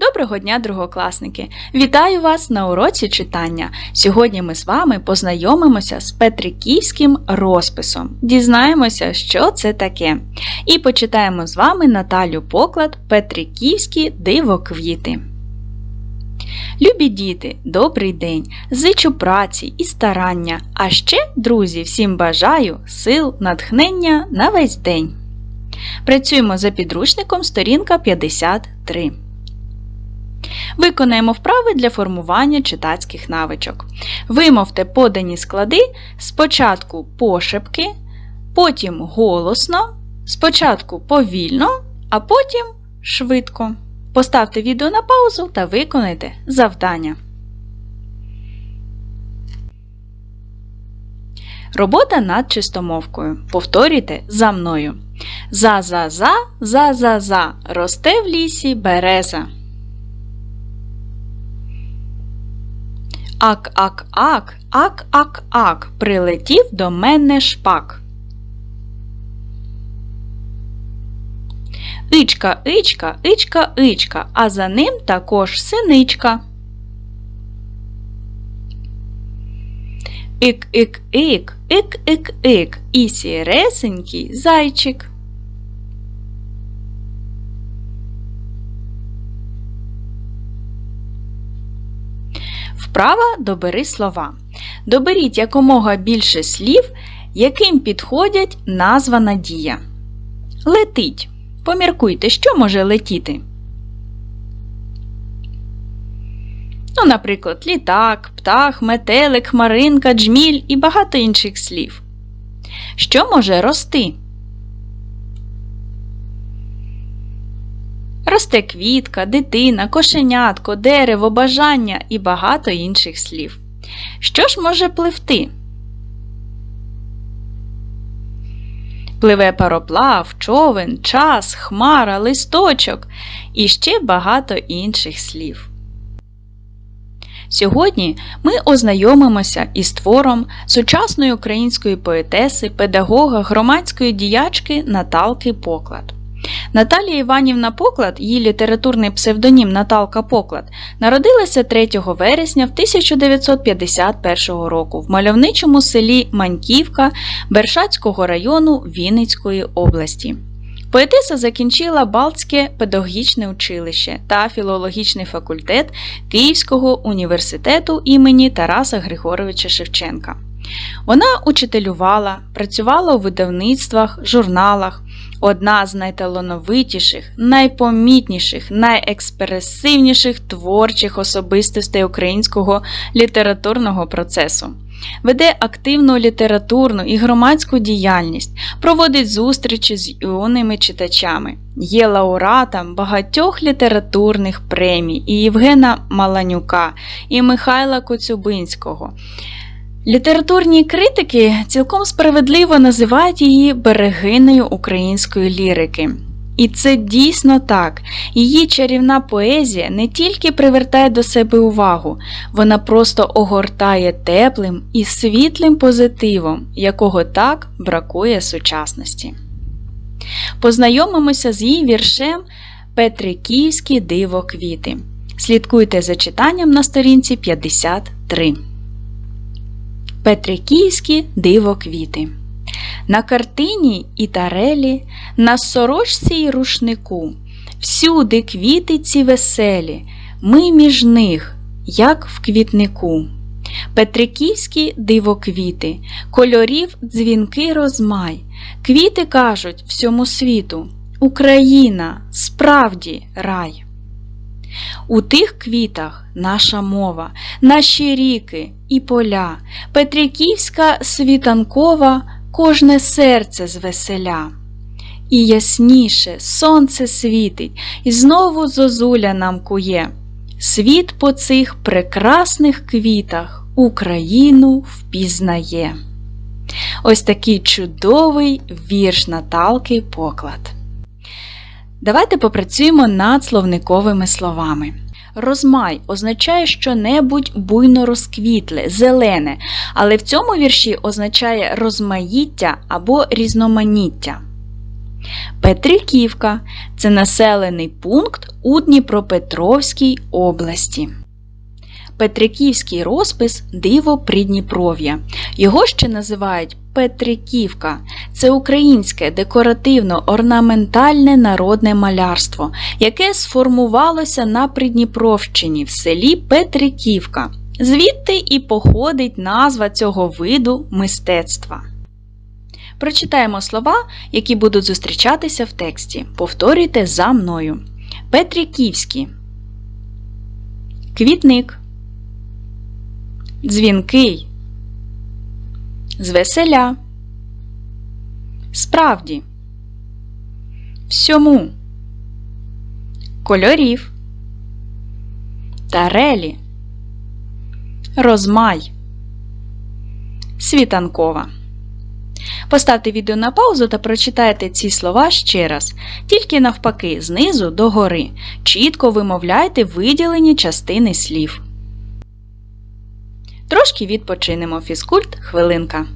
Доброго дня, другокласники! Вітаю вас на уроці читання. Сьогодні ми з вами познайомимося з Петриківським розписом, дізнаємося, що це таке. І почитаємо з вами Наталю Поклад Петриківські дивоквіти. Любі діти, добрий день! Зичу праці і старання, а ще, друзі, всім бажаю сил, натхнення на весь день. Працюємо за підручником сторінка 53. Виконаємо вправи для формування читацьких навичок. Вимовте подані склади спочатку пошепки, потім голосно, спочатку повільно, а потім швидко. Поставте відео на паузу та виконайте завдання. Робота над чистомовкою. Повторюйте за мною. За-за-за, за-за-за, росте в лісі береза. Ак-ак-ак, ак-ак-ак, прилетів до мене шпак. Ичка, ичка, ичка, ичка, а за ним також синичка. Ик-ик-ик, ик-ик-ик, і сіресенький зайчик. Вправа добери слова. Доберіть якомога більше слів, яким підходять названа дія. Летить. Поміркуйте, що може летіти. Ну, наприклад, літак, птах, метелик, хмаринка, джміль і багато інших слів. Що може рости? Росте квітка, дитина, кошенятко, дерево, бажання і багато інших слів. Що ж може пливти? Пливе пароплав, човен, час, хмара, листочок і ще багато інших слів. Сьогодні ми ознайомимося із твором сучасної української поетеси, педагога, громадської діячки Наталки Поклад. Наталія Іванівна Поклад, її літературний псевдонім Наталка Поклад, народилася 3 вересня в 1951 року в мальовничому селі Маньківка Бершацького району Вінницької області. Поетеса закінчила Балтське педагогічне училище та філологічний факультет Київського університету імені Тараса Григоровича Шевченка. Вона учителювала, працювала у видавництвах, журналах, одна з найталановитіших, найпомітніших, найекспресивніших творчих особистостей українського літературного процесу. Веде активну літературну і громадську діяльність, проводить зустрічі з юними читачами, є лауреатом багатьох літературних премій і Євгена Маланюка, і Михайла Коцюбинського. Літературні критики цілком справедливо називають її берегинею української лірики. І це дійсно так. Її чарівна поезія не тільки привертає до себе увагу, вона просто огортає теплим і світлим позитивом, якого так бракує сучасності. Познайомимося з її віршем Петриківські диво квіти. Слідкуйте за читанням на сторінці 53. Петриківські дивоквіти. На картині і тарелі, на сорочці й рушнику, всюди квіти ці веселі, ми між них, як в квітнику. Петриківські дивоквіти, кольорів дзвінки розмай, квіти кажуть всьому світу Україна справді рай. У тих квітах наша мова, наші ріки і поля, Петриківська світанкова кожне серце звеселя. І ясніше сонце світить, і знову зозуля нам кує. Світ по цих прекрасних квітах Україну впізнає. Ось такий чудовий вірш Наталки Поклад. Давайте попрацюємо над словниковими словами. Розмай означає що-небудь буйно розквітле, зелене, але в цьому вірші означає розмаїття або різноманіття. Петриківка це населений пункт у Дніпропетровській області. Петриківський розпис диво Придніпров'я. Його ще називають Петриківка. Це українське декоративно-орнаментальне народне малярство, яке сформувалося на Придніпровщині в селі Петриківка. Звідти і походить назва цього виду мистецтва. Прочитаємо слова, які будуть зустрічатися в тексті. Повторюйте за мною. Петриківський. Квітник. Дзвінкий. Звеселя. Справді. Всьому. Кольорів. Тарелі. Розмай. Світанкова. Поставте відео на паузу та прочитайте ці слова ще раз, тільки навпаки, знизу до гори. Чітко вимовляйте виділені частини слів. Трошки відпочинемо фізкульт хвилинка.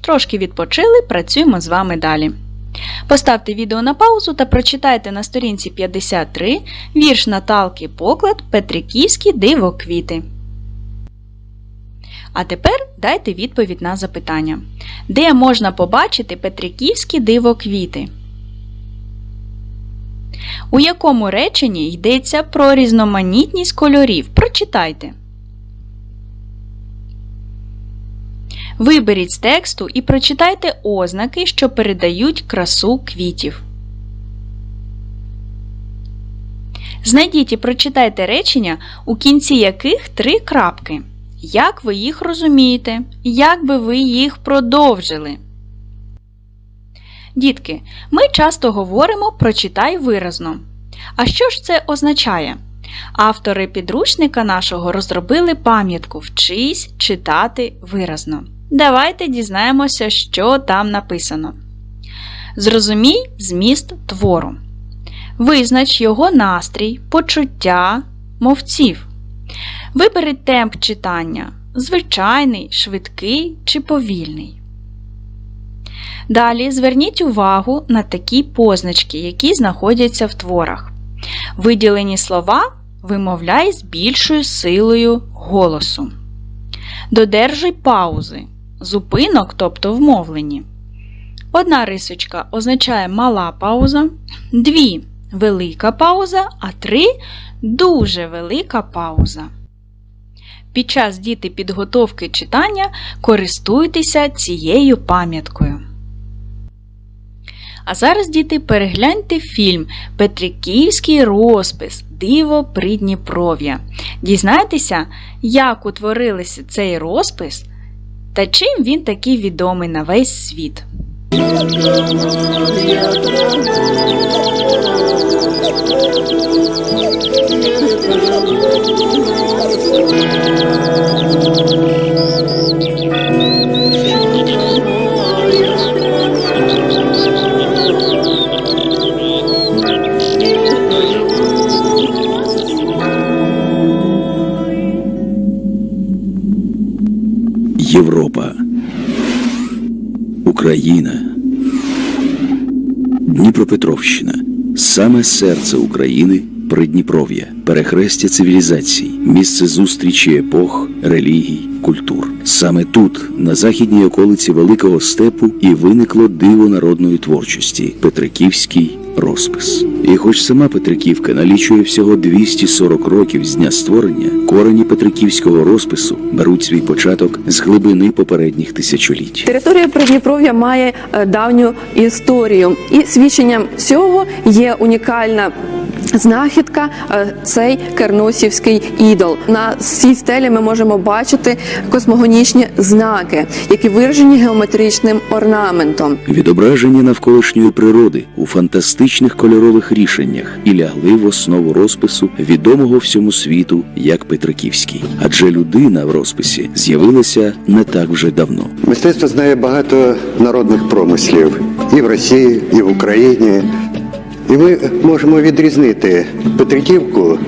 Трошки відпочили, працюємо з вами далі. Поставте відео на паузу та прочитайте на сторінці 53 вірш Наталки Поклад Петриківські дивоквіти. А тепер дайте відповідь на запитання. Де можна побачити Петриківські дивоквіти? У якому реченні йдеться про різноманітність кольорів? Прочитайте. Виберіть з тексту і прочитайте ознаки, що передають красу квітів. Знайдіть і прочитайте речення, у кінці яких три крапки. Як ви їх розумієте? Як би ви їх продовжили? Дітки, ми часто говоримо прочитай виразно. А що ж це означає? Автори підручника нашого розробили пам'ятку Вчись читати виразно. Давайте дізнаємося, що там написано. Зрозумій зміст твору. Визнач його настрій, почуття мовців. Виберіть темп читання звичайний, швидкий чи повільний. Далі зверніть увагу на такі позначки, які знаходяться в творах. Виділені слова вимовляй з більшою силою голосу. Додержуй паузи, зупинок, тобто вмовлені. Одна рисочка означає мала пауза, дві велика пауза, а три дуже велика пауза. Під час діти підготовки читання користуйтеся цією пам'яткою. А зараз, діти, перегляньте фільм Петриківський розпис Диво Придніпров'я. Дізнайтеся, як утворилися цей розпис та чим він такий відомий на весь світ. Європа, Україна, Дніпропетровщина, саме серце України Придніпров'я, перехрестя цивілізацій, місце зустрічі епох, релігій, культур. Саме тут, на західній околиці Великого степу, і виникло диво народної творчості Петриківський розпис. І хоч сама Петриківка налічує всього 240 років з дня створення, корені Петриківського розпису беруть свій початок з глибини попередніх тисячоліть. Територія Придніпров'я має е, давню історію, і свідченням цього є унікальна. Знахідка е, цей керносівський ідол. На цій стелі ми можемо бачити космогонічні знаки, які виражені геометричним орнаментом. Відображення навколишньої природи у фантастичних кольорових рішеннях і лягли в основу розпису відомого всьому світу як Петриківський. Адже людина в розписі з'явилася не так вже давно. Мистецтво знає багато народних промислів і в Росії, і в Україні. І ми можемо відрізнити Петриківку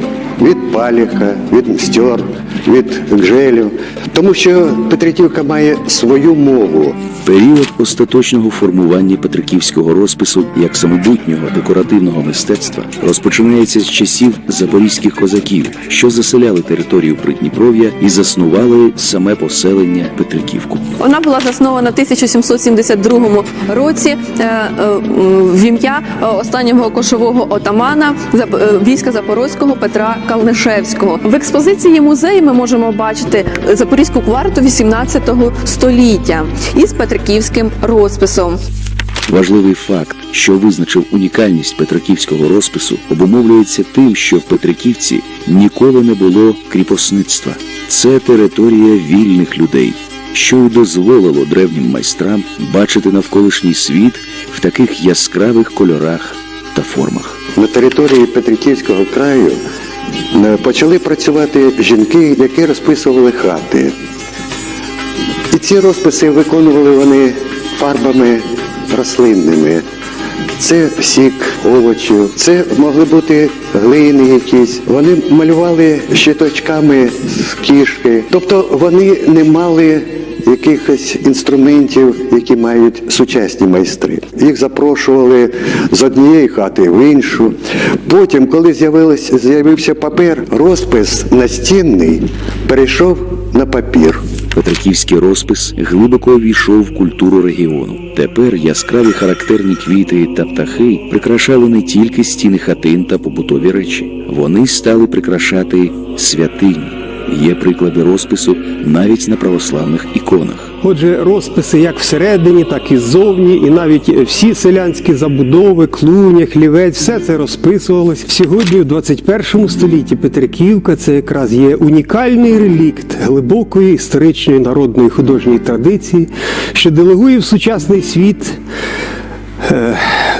від Паліка, від Мстьор, від гжелю, тому що Петриківка має свою мову. Період остаточного формування петриківського розпису як самобутнього декоративного мистецтва розпочинається з часів запорізьких козаків, що заселяли територію Придніпров'я і заснували саме поселення Петриківку. Вона була заснована в 1772 році е, е, в ім'я е, останнього кошового отамана війська Запорозького Петра Калнишевського. В експозиції музею ми можемо бачити запорізьку кварту 18 століття із петриківським розписом. Важливий факт, що визначив унікальність петриківського розпису, обумовлюється тим, що в Петриківці ніколи не було кріпосництва. Це територія вільних людей, що й дозволило древнім майстрам бачити навколишній світ в таких яскравих кольорах та формах. На території Петриківського краю почали працювати жінки, які розписували хати. І ці розписи виконували вони фарбами рослинними. Це сік овочів, це могли бути глини якісь. Вони малювали щиточками з кішки. Тобто вони не мали якихось інструментів, які мають сучасні майстри. Їх запрошували з однієї хати в іншу. Потім, коли з'явився папір, розпис настінний перейшов на папір. Петриківський розпис глибоко увійшов в культуру регіону. Тепер яскраві характерні квіти та птахи прикрашали не тільки стіни хатин та побутові речі, вони стали прикрашати святині. Є приклади розпису навіть на православних іконах. Отже, розписи як всередині, так і ззовні, і навіть всі селянські забудови, клуня, хлівець, все це розписувалось. Сьогодні, у 21 столітті, Петриківка це якраз є унікальний релікт глибокої історичної народної художньої традиції, що делегує в сучасний світ е,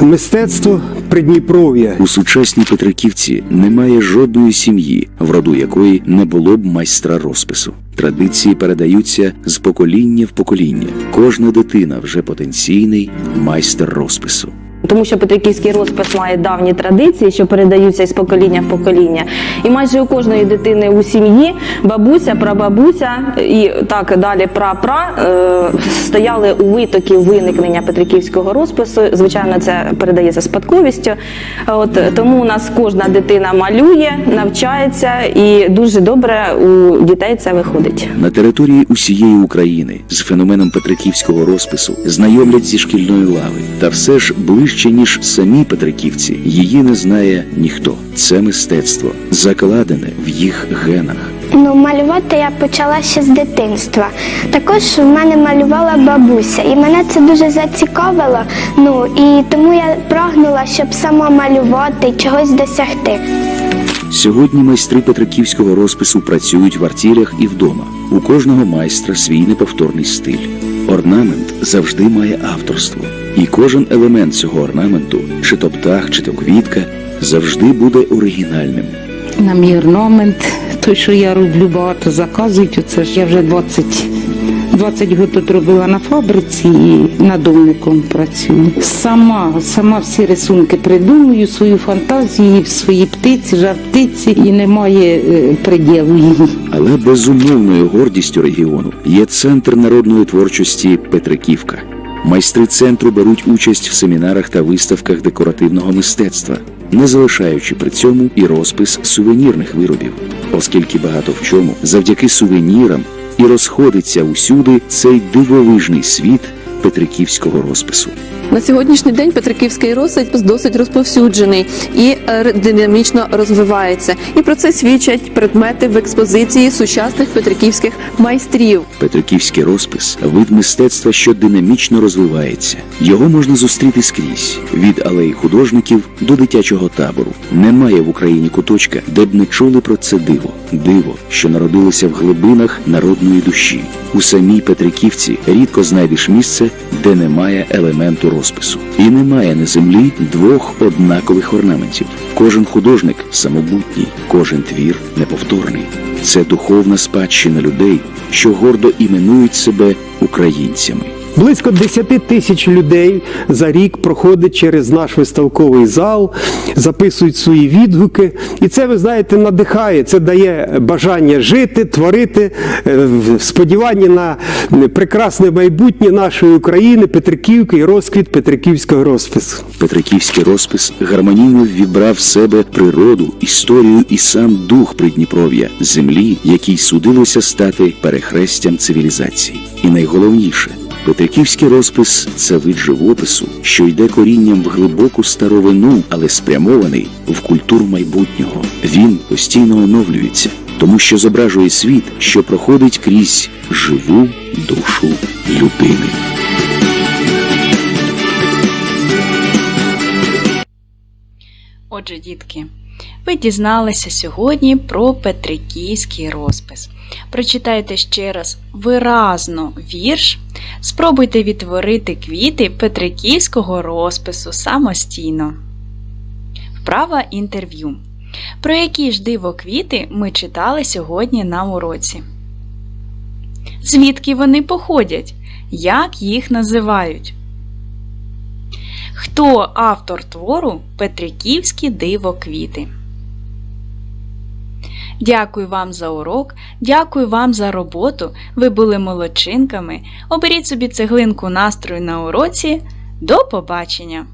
мистецтво Придніпров'я. У сучасній Петриківці немає жодної сім'ї, в роду якої не було б майстра розпису. Традиції передаються з покоління в покоління. Кожна дитина вже потенційний майстер розпису. Тому що Петриківський розпис має давні традиції, що передаються із покоління в покоління. І майже у кожної дитини у сім'ї бабуся, прабабуся і так далі пра-пра е, стояли у витокі виникнення Петриківського розпису. Звичайно, це передається спадковістю. От тому у нас кожна дитина малює, навчається, і дуже добре у дітей це виходить. На території усієї України з феноменом Петриківського розпису знайомлять зі шкільної лави. Та все ж ближче ніж самі Петриківці, її не знає ніхто. Це мистецтво закладене в їх генах. Ну, малювати я почала ще з дитинства. Також в мене малювала бабуся, і мене це дуже зацікавило. Ну і тому я прагнула, щоб сама малювати, чогось досягти. Сьогодні майстри Петриківського розпису працюють в артілях і вдома. У кожного майстра свій неповторний стиль. Орнамент завжди має авторство, і кожен елемент цього орнаменту, чи то птах, чи то квітка, завжди буде оригінальним. На мій орнамент, той, що я роблю, багато заказують. Оце ж я вже 20, 20 років робила на фабриці і надомником працюю. Сама, сама всі рисунки придумую, свою фантазію, свої птиці, жар птиці, і немає е, приділу їй. Але безумовною гордістю регіону є центр народної творчості Петриківка. Майстри центру беруть участь в семінарах та виставках декоративного мистецтва, не залишаючи при цьому і розпис сувенірних виробів, оскільки багато в чому завдяки сувенірам і розходиться усюди цей дивовижний світ петриківського розпису. На сьогоднішній день Петриківський розпис досить розповсюджений і е, динамічно розвивається. І про це свідчать предмети в експозиції сучасних петриківських майстрів. Петриківський розпис вид мистецтва, що динамічно розвивається. Його можна зустріти скрізь від алеї художників до дитячого табору. Немає в Україні куточка, де б не чули про це диво. Диво, що народилося в глибинах народної душі. У самій Петриківці рідко знайдеш місце, де немає елементу розпису. І немає на землі двох однакових орнаментів. Кожен художник самобутній, кожен твір неповторний. Це духовна спадщина людей, що гордо іменують себе українцями. Близько 10 тисяч людей за рік проходить через наш виставковий зал, записують свої відгуки. І це, ви знаєте, надихає, це дає бажання жити, творити, е, сподівання на прекрасне майбутнє нашої України, Петриківки і розквіт Петриківського розпису. Петриківський розпис гармонійно ввібрав в себе природу, історію і сам дух Придніпров'я, землі, якій судилося стати перехрестям цивілізації. І найголовніше. Петриківський розпис це вид живопису, що йде корінням в глибоку старовину, але спрямований в культуру майбутнього. Він постійно оновлюється, тому що зображує світ, що проходить крізь живу душу людини. Отже, дітки, ви дізналися сьогодні про Петриківський розпис. Прочитайте ще раз виразно вірш. Спробуйте відтворити квіти Петриківського розпису самостійно. Вправа інтерв'ю. Про які ж дивоквіти ми читали сьогодні на уроці? Звідки вони походять? Як їх називають? Хто автор твору Петриківські дивоквіти? Дякую вам за урок, дякую вам за роботу. Ви були молодчинками. Оберіть собі цеглинку настрою на уроці. До побачення!